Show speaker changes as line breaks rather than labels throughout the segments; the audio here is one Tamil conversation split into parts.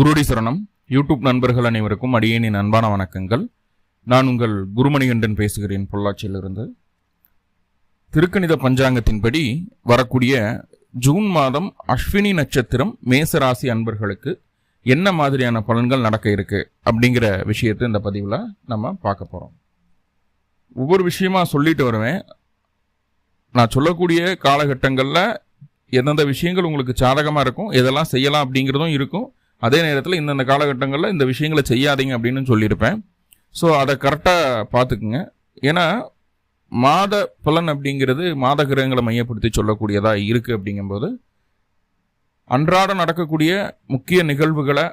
குருடி சரணம். யூடியூப் நண்பர்கள் அனைவருக்கும் அடியேனின் அன்பான வணக்கங்கள். நான் உங்கள் குருமணிகண்டன் பேசுகிறேன் பொள்ளாச்சியிலிருந்து. திருக்கணித பஞ்சாங்கத்தின்படி வரக்கூடிய ஜூன் மாதம் அஸ்வினி நட்சத்திரம் மேசராசி அன்பர்களுக்கு என்ன மாதிரியான பலன்கள் நடக்க இருக்கு அப்படிங்கிற விஷயத்தை இந்த பதிவில் நம்ம பார்க்க போகிறோம் ஒவ்வொரு விஷயமா சொல்லிட்டு வருவேன். நான் சொல்லக்கூடிய காலகட்டங்களில் எந்தெந்த விஷயங்கள் உங்களுக்கு சாதகமாக இருக்கும் எதெல்லாம் செய்யலாம் அப்படிங்கிறதும் இருக்கும். அதே நேரத்தில் இந்தந்த காலகட்டங்களில் இந்த விஷயங்களை செய்யாதீங்க அப்படின்னு சொல்லியிருப்பேன். ஸோ அதை கரெக்டாக பார்த்துக்குங்க. ஏன்னா மாத பலன் அப்படிங்கிறது மாத கிரகங்களை மையப்படுத்தி சொல்லக்கூடியதாக இருக்குது அப்படிங்கும்போது அன்றாடம் நடக்கக்கூடிய முக்கிய நிகழ்வுகளை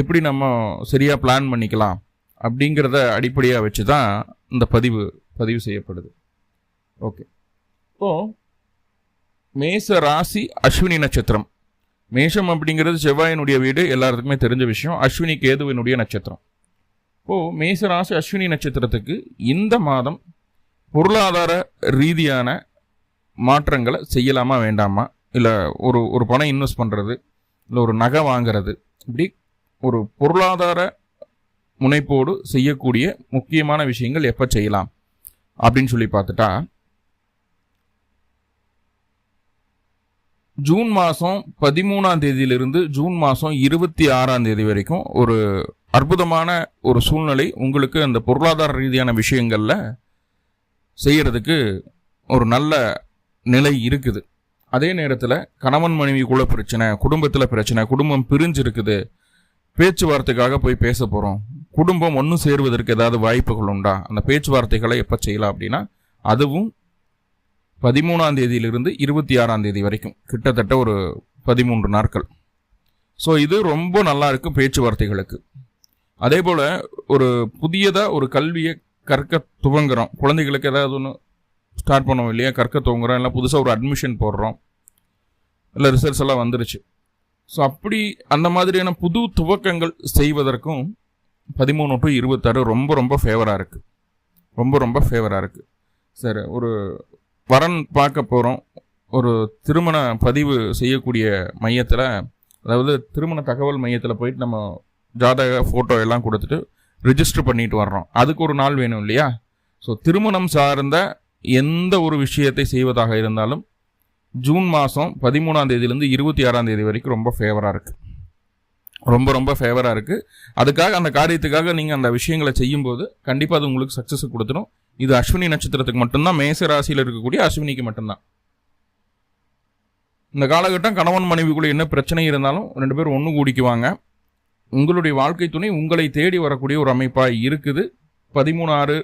எப்படி நம்ம சரியாக பிளான் பண்ணிக்கலாம் அப்படிங்கிறத அடிப்படையாக வச்சு தான் இந்த பதிவு பதிவு செய்யப்படுது. ஓகே இப்போது மேச ராசி அஸ்வினி நட்சத்திரம். மேஷம் அப்படிங்கிறது செவ்வாயினுடைய வீடு எல்லாத்துக்குமே தெரிஞ்ச விஷயம். அஸ்வினி கேதுவினுடைய நட்சத்திரம். இப்போது மேசராசி அஸ்வினி நட்சத்திரத்துக்கு இந்த மாதம் பொருளாதார ரீதியான மாற்றங்களை செய்யலாமா வேண்டாமா? இல்லை ஒரு ஒரு பணம் இன்வெஸ்ட் பண்ணுறது இல்லை ஒரு நகை வாங்குறது இப்படி ஒரு பொருளாதார முனைப்போடு செய்யக்கூடிய முக்கியமான விஷயங்கள் எப்போ செய்யலாம்? அப்படின்னு சொல்லி பார்த்துட்டா ஜூன் மாதம் பதிமூணாம் தேதியிலிருந்து ஜூன் மாதம் இருபத்தி ஆறாம் தேதி வரைக்கும் ஒரு அற்புதமான ஒரு சூழ்நிலை உங்களுக்கு அந்த பொருளாதார ரீதியான விஷயங்களில் செய்கிறதுக்கு ஒரு நல்ல நிலை இருக்குது. அதே நேரத்தில் கணவன் மனைவிக்குள்ள பிரச்சனை குடும்பத்தில் பிரச்சனை குடும்பம் பிரிஞ்சிருக்குது. பேச்சுவார்த்தைக்காக போய் பேச போகிறோம் குடும்பம் ஒன்று சேருவதற்கு ஏதாவது வாய்ப்புகள் உண்டா? அந்த பேச்சுவார்த்தைகளை எப்போ செய்யலாம் அப்படின்னா அதுவும் பதிமூணாம் தேதியிலிருந்து இருபத்தி ஆறாம் தேதி வரைக்கும். கிட்டத்தட்ட ஒரு பதிமூன்று நாட்கள். ஸோ இது ரொம்ப நல்லா இருக்கும் பேச்சுவார்த்தைகளுக்கு. அதே போல் ஒரு புதியதாக ஒரு கல்வியை கற்க துவங்குறோம். குழந்தைகளுக்கு ஏதாவது ஒன்று ஸ்டார்ட் பண்ணுவோம் இல்லையா? கற்க துவங்குறோம். இல்லை புதுசாக ஒரு அட்மிஷன் போடுறோம். இல்லை ரிசல்ட்ஸ் எல்லாம் வந்துருச்சு. ஸோ அப்படி அந்த மாதிரியான புது துவக்கங்கள் செய்வதற்கும் பதிமூணு டு இருபத்தாறு ரொம்ப ரொம்ப ஃபேவராக இருக்குது ரொம்ப ரொம்ப ஃபேவராக இருக்குது சரி ஒரு வரன் பார்க்க போகிறோம் ஒரு திருமண பதிவு செய்யக்கூடிய மையத்தில் அதாவது திருமண தகவல் மையத்தில் போயிட்டு நம்ம ஜாதக ஃபோட்டோ எல்லாம் கொடுத்துட்டு ரிஜிஸ்டர் பண்ணிட்டு வர்றோம். அதுக்கு ஒரு நாள் வேணும் இல்லையா? ஸோ திருமணம் சார்ந்த எந்த ஒரு விஷயத்தை செய்வதாக இருந்தாலும் ஜூன் மாதம் பதிமூணாம் தேதியிலேருந்து இருபத்தி ஆறாம் தேதி வரைக்கும் ரொம்ப ஃபேவராக இருக்குது ரொம்ப ரொம்ப ஃபேவராக இருக்குது அதுக்காக அந்த காரியத்துக்காக நீங்கள் அந்த விஷயங்களை செய்யும்போது கண்டிப்பாக அது உங்களுக்கு சக்ஸஸ் கொடுத்துரும். இது அஸ்வினி நட்சத்திரத்துக்கு மட்டும்தான் மேச ராசியில் இருக்கக்கூடிய அஸ்வினிக்கு மட்டும்தான். இந்த காலகட்டம் கணவன் மனைவிக்குள்ள என்ன பிரச்சனை இருந்தாலும் ரெண்டு பேரும் ஒன்று கூடிக்குவாங்க. உங்களுடைய வாழ்க்கை துணை உங்களை தேடி வரக்கூடிய ஒரு அமைப்பாக இருக்குது. பதிமூணு ஆறு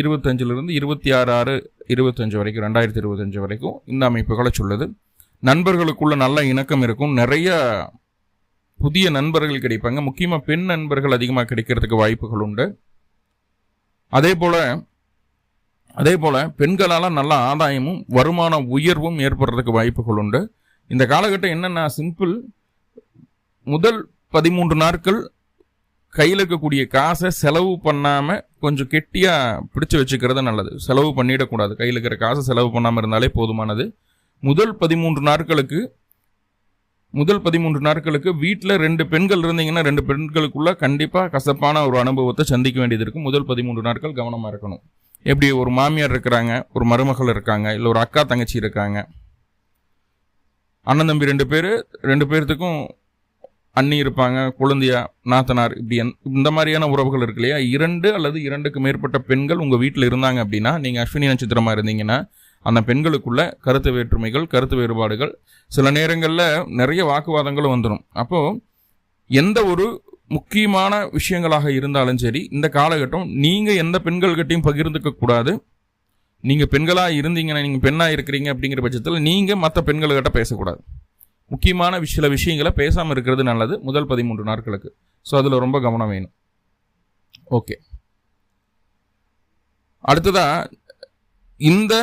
இருபத்தஞ்சிலிருந்து இருபத்தி ஆறு ஆறு இருபத்தஞ்சு வரைக்கும் ரெண்டாயிரத்தி இருபத்தஞ்சு வரைக்கும் இந்த அமைப்புகளை சொல்லுது. நண்பர்களுக்குள்ள நல்ல இணக்கம் இருக்கும். நிறைய புதிய நண்பர்கள் கிடைப்பாங்க. முக்கியமாக பெண் நண்பர்கள் அதிகமாக கிடைக்கிறதுக்கு வாய்ப்புகள் உண்டு. அதே போல் அதே போல் பெண்களால் நல்ல ஆதாயமும் வருமான உயர்வும் ஏற்படுறதுக்கு வாய்ப்புகள் உண்டு. இந்த காலகட்டம் என்னென்னா சிம்பிள். முதல் பதிமூன்று நாட்கள் கையில் இருக்கக்கூடிய காசை செலவு பண்ணாமல் கொஞ்சம் கெட்டியாக பிடிச்சி வச்சுக்கிறது நல்லது. செலவு பண்ணிடக்கூடாது. கையில் இருக்கிற காசை செலவு பண்ணாமல் இருந்தாலே போதுமானது. முதல் பதிமூன்று நாட்களுக்கு முதல் பதிமூன்று நாட்களுக்கு வீட்டில் ரெண்டு பெண்கள் இருந்தீங்கன்னா ரெண்டு பெண்களுக்குள்ள கண்டிப்பாக கசப்பான ஒரு அனுபவத்தை சந்திக்க வேண்டியது இருக்கும். முதல் பதிமூன்று நாட்கள் கவனமாக இருக்கணும். எப்படி ஒரு மாமியார் இருக்கிறாங்க ஒரு மருமகள் இருக்காங்க இல்லை ஒரு அக்கா தங்கச்சி இருக்காங்க. அண்ணன் தம்பி ரெண்டு பேர் ரெண்டு பேர்த்துக்கும் அண்ணி இருப்பாங்க குழந்தையா நாத்தனார் இப்படி இந்த மாதிரியான உறவுகள் இருக்கு இல்லையா? இரண்டு அல்லது இரண்டுக்கு மேற்பட்ட பெண்கள் உங்கள் வீட்டில் இருந்தாங்க அப்படின்னா நீங்கள் அஸ்வினி நட்சத்திரமாக இருந்தீங்கன்னா அந்த பெண்களுக்குள்ள கருத்து வேற்றுமைகள் கருத்து வேறுபாடுகள் சில நேரங்களில் நிறைய வாக்குவாதங்களும் வந்துடும் அப்போது எந்த ஒரு முக்கியமான விஷயங்களாக இருந்தாலும் சரி இந்த காலகட்டம் நீங்கள் எந்த பெண்கள்கிட்டையும் பகிர்ந்துக்க கூடாது. நீங்கள் பெண்களாக இருந்தீங்கன்னா நீங்கள் பெண்ணாக இருக்கிறீங்க அப்படிங்கிற பட்சத்தில் நீங்கள் மற்ற பெண்கள்கிட்ட பேசக்கூடாது. முக்கியமான சில விஷயங்களை பேசாமல் இருக்கிறது நல்லது. முதல் பதிமூன்று நாட்களுக்கு. ஸோ அதில் ரொம்ப கவனம் வேணும். ஓகே அடுத்ததாக இந்த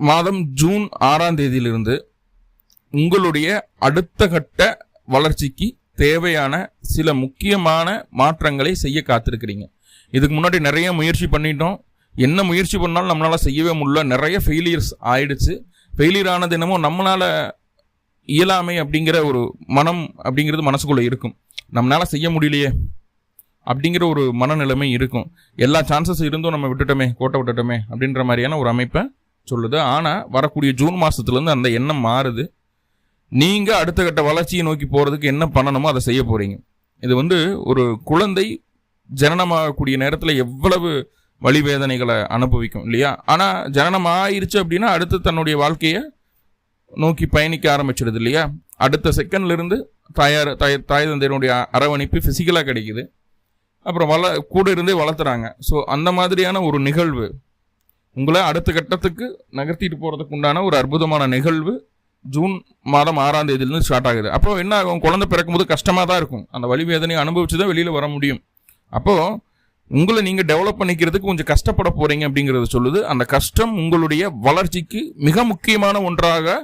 மாதம் ஜூன் ஆறாம் தேதியிலிருந்து உங்களுடைய அடுத்த கட்ட வளர்ச்சிக்கு தேவையான சில முக்கியமான மாற்றங்களை செய்ய காத்திருக்கிறீங்க. இதுக்கு முன்னாடி நிறைய முயற்சி பண்ணிட்டோம். என்ன முயற்சி பண்ணாலும் நம்மளால் செய்யவே முடியல. நிறைய ஃபெயிலியர்ஸ் ஆயிடுச்சு. ஃபெயிலியர் ஆனது என்னமோ நம்மளால் இயலாமை அப்படிங்கிற ஒரு மனம் அப்படிங்கிறது மனசுக்குள்ளே இருக்கும். நம்மளால் செய்ய முடியலையே அப்படிங்கிற ஒரு மனநிலைமை இருக்கும். எல்லா சான்சஸ் இருந்தும் நம்ம விட்டுட்டோமே கோட்டை விட்டுட்டோமே அப்படின்ற மாதிரியான ஒரு அமைப்பை சொல்லுது. ஆனால் வரக்கூடிய ஜூன் மாதத்துலேருந்து அந்த எண்ணம் மாறுது. நீங்கள் அடுத்த கட்ட வளர்ச்சியை நோக்கி போகிறதுக்கு என்ன பண்ணணுமோ அதை செய்ய போகிறீங்க இது வந்து ஒரு குழந்தை ஜனனமாகக்கூடிய நேரத்தில் எவ்வளவு வழி வேதனைகளை அனுபவிக்கும் இல்லையா? ஆனால் ஜனனம் ஆயிடுச்சு அப்படின்னா அடுத்து தன்னுடைய வாழ்க்கையை நோக்கி பயணிக்க ஆரம்பிச்சிடுது இல்லையா? அடுத்த செகண்ட்லேருந்து தாயார் தாய் தாய் தந்தையனுடைய அரவணைப்பு ஃபிசிக்கலாக கிடைக்குது. அப்புறம் வள கூட இருந்தே வளர்த்துறாங்க. ஸோ அந்த மாதிரியான ஒரு நிகழ்வு உங்களை அடுத்த கட்டத்துக்கு நகர்த்திட்டு போகிறதுக்கு உண்டான ஒரு அற்புதமான நிகழ்வு ஜூன் மாதம் ஆறாம் தேதியிலேருந்து ஸ்டார்ட் ஆகுது. அப்போ என்ன ஆகும்? குழந்தை பிறக்கும்போது கஷ்டமாக தான் இருக்கும். அந்த வலி வேதனையை அனுபவிச்சு தான் வெளியில் வர முடியும். அப்போது உங்களை நீங்கள் டெவலப் பண்ணிக்கிறதுக்கு கொஞ்சம் கஷ்டப்பட போகிறீங்க அப்படிங்கிறது சொல்லுது. அந்த கஷ்டம் உங்களுடைய வளர்ச்சிக்கு மிக முக்கியமான ஒன்றாக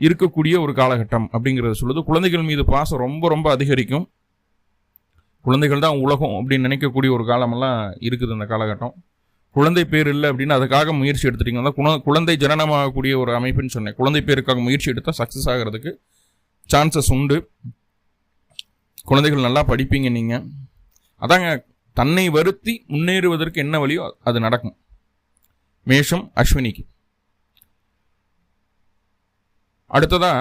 இருக்கக்கூடிய ஒரு காலகட்டம் அப்படிங்கிறத சொல்லுது. குழந்தைகள் மீது பாசம் ரொம்ப ரொம்ப அதிகரிக்கும். குழந்தைகள் தான் உலகம் அப்படின்னு நினைக்கக்கூடிய ஒரு காலமெல்லாம் இருக்குது அந்த காலகட்டம். குழந்தை பேர் இல்லை அப்படின்னு அதுக்காக முயற்சி எடுத்துட்டீங்கன்னா குண குழந்தை ஜனனமாகக்கூடிய ஒரு அமைப்புன்னு சொன்னேன். குழந்தை பேருக்காக முயற்சி எடுத்தால் சக்ஸஸ் ஆகிறதுக்கு சான்சஸ் உண்டு. குழந்தைகள் நல்லா படிப்பீங்க நீங்கள் அதாங்க தன்னை வருத்தி முன்னேறுவதற்கு என்ன வழியோ அது நடக்கும். மேஷம் அஸ்வினிக்கு. அடுத்ததா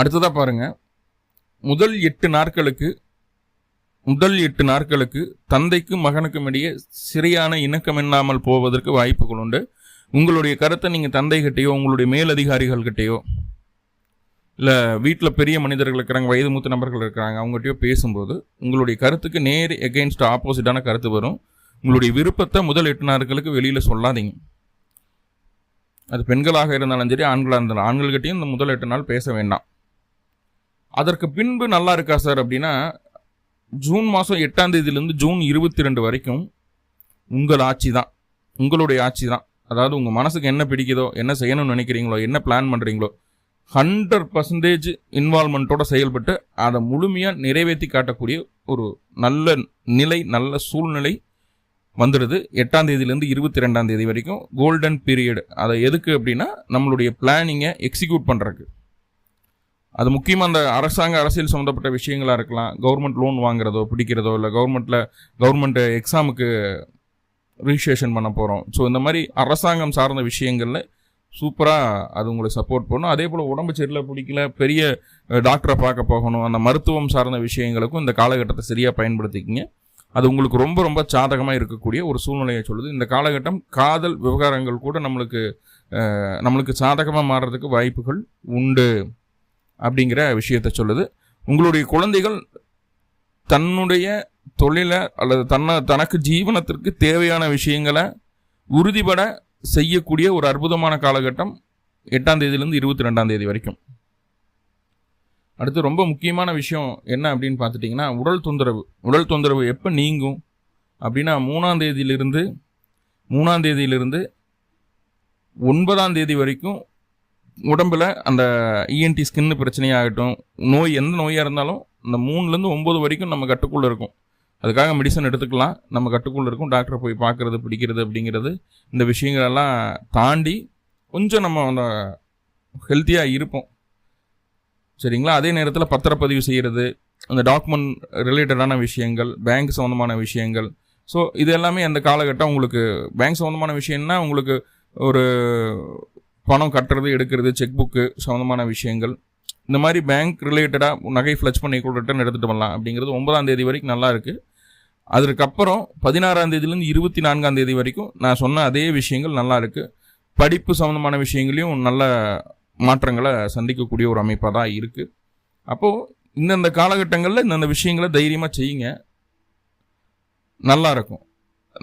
அடுத்ததா பாருங்க. முதல் எட்டு நாட்களுக்கு முதல் எட்டு நாட்களுக்கு தந்தைக்கும் மகனுக்கும் இடையே சரியான இணக்கம் இல்லாமல் போவதற்கு வாய்ப்புகள் உண்டு. உங்களுடைய கருத்தை நீங்கள் தந்தைகிட்டேயோ உங்களுடைய மேலதிகாரிகள்கிட்டேயோ இல்லை வீட்டில் பெரிய மனிதர்கள் இருக்கிறாங்க வயது மூத்த நபர்கள் இருக்கிறாங்க அவங்ககிட்டயோ பேசும்போது உங்களுடைய கருத்துக்கு நேர் எகெயின்ஸ்ட் ஆப்போசிட்டான கருத்து வரும். உங்களுடைய விருப்பத்தை முதல் எட்டு நாட்களுக்கு வெளியில் சொல்லாதீங்க. அது பெண்களாக இருந்தாலும் சரி ஆண்களாக இருந்தாலும் ஆண்கள்கிட்டையும் இந்த முதல் எட்டு நாள் பேச வேண்டாம். அதற்கு பின்பு நல்லா இருக்கா சார் அப்படின்னா ஜூன் மாதம் எட்டாம் தேதியிலேருந்து ஜூன் இருபத்தி ரெண்டு வரைக்கும் உங்கள் ஆட்சி தான். உங்களுடைய ஆட்சி தான். அதாவது உங்கள் மனசுக்கு என்ன பிடிக்குதோ என்ன செய்யணும்னு நினைக்கிறீங்களோ என்ன பிளான் பண்ணுறீங்களோ ஹண்ட்ரட் பர்சன்டேஜ் இன்வால்மெண்ட்டோட செயல்பட்டு அதை முழுமையாக நிறைவேற்றி காட்டக்கூடிய ஒரு நல்ல நிலை நல்ல சூழ்நிலை வந்துடுது. எட்டாம் தேதியிலேருந்து இருபத்தி ரெண்டாம் தேதி வரைக்கும் கோல்டன் பீரியட் அதை எதுக்கு அப்படின்னா நம்மளுடைய பிளானிங்கை எக்ஸிக்யூட் பண்ணுறதுக்கு அது முக்கியமாக அந்த அரசாங்க அரசியல் சம்மந்தப்பட்ட விஷயங்களாக இருக்கலாம். கவர்மெண்ட் லோன் வாங்குறதோ பிடிக்கிறதோ இல்லை கவர்மெண்ட்டில் கவர்மெண்ட் எக்ஸாமுக்கு ரிஜிஸ்ட்ரேஷன் பண்ண போகிறோம் ஸோ இந்த மாதிரி அரசாங்கம் சார்ந்த விஷயங்களில் சூப்பராக அது உங்களுக்கு சப்போர்ட் பண்ணும். அதே போல் உடம்பு சரியில்லை பிடிக்கல பெரிய டாக்டரை பார்க்க போகணும். அந்த மருத்துவம் சார்ந்த விஷயங்களுக்கும் இந்த காலகட்டத்தை சரியாக பயன்படுத்திக்கிங்க. அது உங்களுக்கு ரொம்ப ரொம்ப சாதகமாக இருக்கக்கூடிய ஒரு சூழ்நிலையை சொல்லுது. இந்த காலகட்டம் காதல் விவகாரங்கள் கூட நம்மளுக்கு நம்மளுக்கு சாதகமாக மாறுறதுக்கு வாய்ப்புகள் உண்டு. அப்படிங்கிற விஷயத்த சொல்லுது. உங்களுடைய குழந்தைகள் தன்னுடைய தொழிலை அல்லது தன்னை தனக்கு ஜீவனத்திற்கு தேவையான விஷயங்களை உறுதிபட செய்யக்கூடிய ஒரு அற்புதமான காலகட்டம் எட்டாம் தேதியிலேருந்து இருபத்தி ரெண்டாம் தேதி வரைக்கும். அடுத்து ரொம்ப முக்கியமான விஷயம் என்ன அப்படின்னு பார்த்துட்டிங்கன்னா உடல் தொந்தரவு. உடல் தொந்தரவு எப்போ நீங்கும் அப்படின்னா மூணாம் தேதியிலிருந்து மூணாம் தேதியிலிருந்து ஒன்பதாம் தேதி வரைக்கும் உடம்பில் அந்த இஎன்டி ஸ்கின்னு பிரச்சனையாகட்டும் நோய் எந்த நோயாக இருந்தாலும் இந்த மூணுலேருந்து ஒம்பது வரைக்கும் நம்ம கட்டுக்குள்ளே இருக்கும். அதுக்காக மெடிசன் எடுத்துக்கலாம். நம்ம கட்டுக்குள்ளே இருக்கும். டாக்டரை போய் பார்க்குறது பிடிக்கிறது அப்படிங்கிறது இந்த விஷயங்களெல்லாம் தாண்டி கொஞ்சம் நம்ம அந்த ஹெல்த்தியாக இருப்போம். சரிங்களா? அதே நேரத்தில் பத்திரப்பதிவு செய்கிறது அந்த டாக்குமெண்ட் ரிலேட்டடான விஷயங்கள் பேங்க் சம்மந்தமான விஷயங்கள். ஸோ இது எல்லாமே அந்த காலகட்டம் உங்களுக்கு பேங்க் சம்மந்தமான விஷயம்னா உங்களுக்கு ஒரு பணம் கட்டுறது எடுக்கிறது செக் புக்கு சம்மந்தமான விஷயங்கள். இந்த மாதிரி பேங்க் ரிலேட்டடாக நகை ஃப்ளச் பண்ணி கூட ரிட்டர்ன் எடுத்துகிட்டு வரலாம் அப்படிங்கிறது ஒன்பதாம் தேதி வரைக்கும் நல்லா இருக்குது அதுக்கப்புறம் பதினாறாம் தேதியிலேருந்து இருபத்தி நான்காம் தேதி வரைக்கும் நான் சொன்ன அதே விஷயங்கள் நல்லா இருக்குது படிப்பு சம்மந்தமான விஷயங்களையும் நல்ல மாற்றங்களை சந்திக்கக்கூடிய ஒரு அமைப்பாக தான் இருக்குது அப்போது இந்தந்த காலகட்டங்களில் இந்தந்த விஷயங்களை தைரியமாக செய்யுங்க. நல்லா இருக்கும்.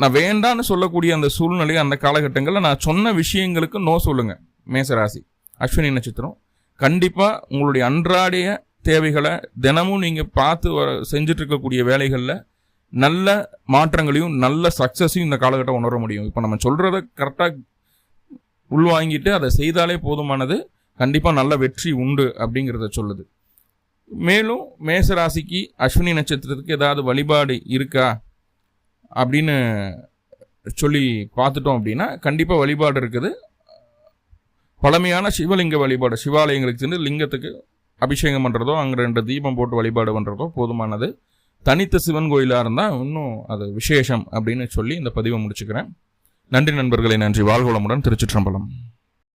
நான் வேண்டான்னு சொல்லக்கூடிய அந்த சூழ்நிலை அந்த காலகட்டங்களில் நான் சொன்ன விஷயங்களுக்கு நோ சொல்லுங்கள் மேசராசி. அஸ்வினி நட்சத்திரம். கண்டிப்பாக உங்களுடைய அன்றாடைய தேவைகளை தினமும் நீங்கள் பார்த்து வர செஞ்சுட்டு இருக்கக்கூடிய வேலைகளில் நல்ல மாற்றங்களையும் நல்ல சக்ஸஸையும் இந்த காலகட்டம் உணர முடியும். இப்போ நம்ம சொல்கிறத கரெக்டாக உள்வாங்கிட்டு அதை செய்தாலே போதுமானது. கண்டிப்பாக நல்ல வெற்றி உண்டு அப்படிங்கிறத சொல்லுது. மேலும் மேசராசிக்கு அஸ்வினி நட்சத்திரத்துக்கு ஏதாவது வழிபாடு இருக்கா? அப்படின்னு சொல்லி பார்த்துட்டோம் அப்படின்னா கண்டிப்பாக வழிபாடு இருக்குது. பழமையான சிவலிங்க வழிபாடு சிவாலயங்களுக்கு சென்று லிங்கத்துக்கு அபிஷேகம் பண்ணுறதோ அங்கே ரெண்டு தீபம் போட்டு வழிபாடு பண்ணுறதோ போதுமானது. தனித்த சிவன் கோயிலாக இருந்தால் இன்னும் அது விசேஷம் அப்படின்னு சொல்லி இந்த பதிவை முடிச்சுக்கிறேன். நன்றி நண்பர்களை நன்றி. வாழ்வளமுடன் திருச்சிற்றம்பலம்.